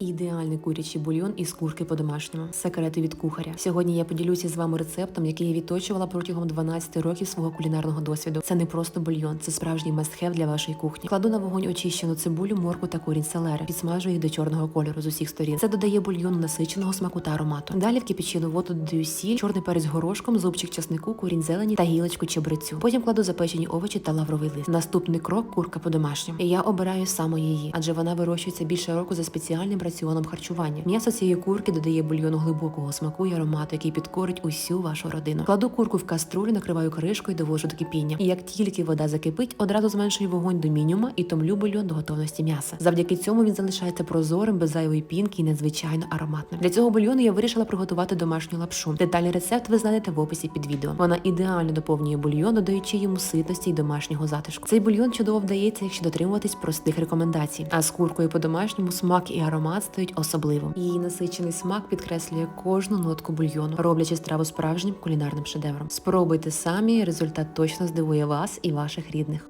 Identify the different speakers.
Speaker 1: Ідеальний курячий бульйон із курки по-домашньому. Секрети від кухаря. Сьогодні я поділюся з вами рецептом, який я відточувала протягом 12 років свого кулінарного досвіду. Це не просто бульйон, це справжній мастхев для вашої кухні. Кладу на вогонь очищену цибулю, морку та корінь селери. Підсмажую їх до чорного кольору з усіх сторін. Це додає бульйону насиченого смаку та аромату. Далі в кипячену воду додаю сіль, чорний перець горошком, зубчик часнику, корінь зелені та гілочку чебрецю. Потім кладу запечені овочі та лавровий лист. Наступний крок курка по-домашньому. І я обираю саме її, адже вона вирощується більше року за спеціальним раціоном харчування. М'ясо цієї курки додає бульйону глибокого смаку і аромату, який підкорить усю вашу родину. Кладу курку в каструлю, накриваю кришкою довожу до кипіння. І як тільки вода закипить, одразу зменшую вогонь до мінімума і томлю бульйон до готовності м'яса. Завдяки цьому він залишається прозорим, без зайвої пінки і надзвичайно ароматним. Для цього бульйону я вирішила приготувати домашню лапшу. Детальний рецепт ви знайдете в описі під відео. Вона ідеально доповнює бульйон, додаючи йому ситності й домашнього затишку. Цей бульйон чудово вдається, якщо дотримуватись простих рекомендацій. А з куркою по-домашньому смак і аромат особливим. Її насичений смак підкреслює кожну нотку бульйону, роблячи страву справжнім кулінарним шедевром. Спробуйте самі, результат точно здивує вас і ваших рідних.